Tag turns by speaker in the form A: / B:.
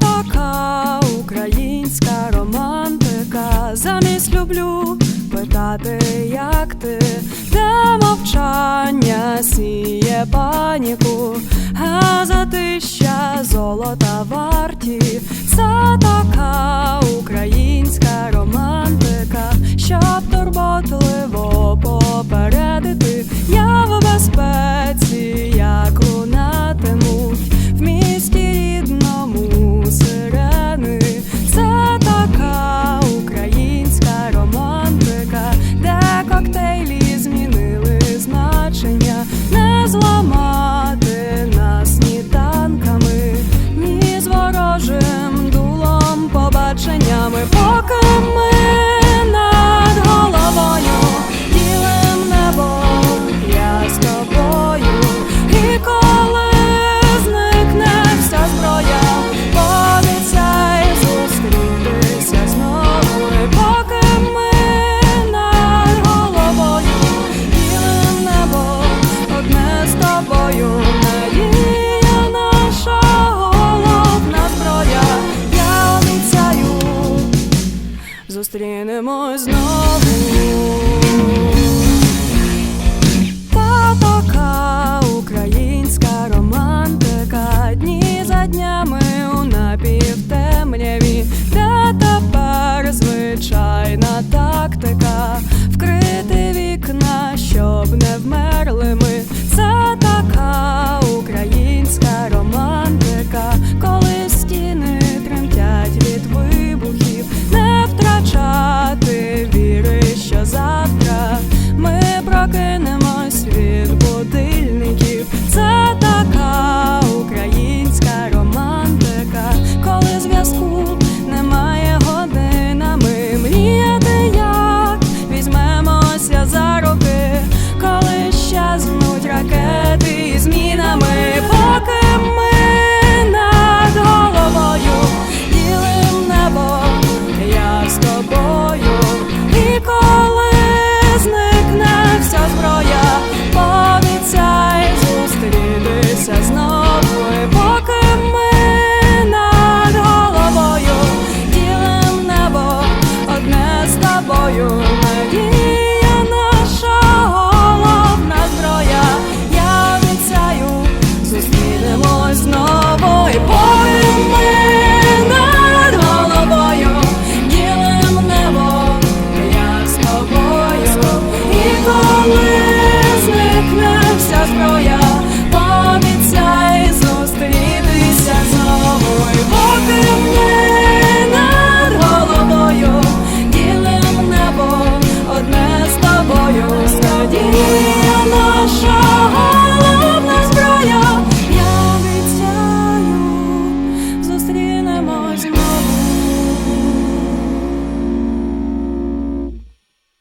A: така українська романтика. Замість люблю питати, як ти, де мовчання сіє паніку, а затища золота варті. Це така my зустрінемось знову. walker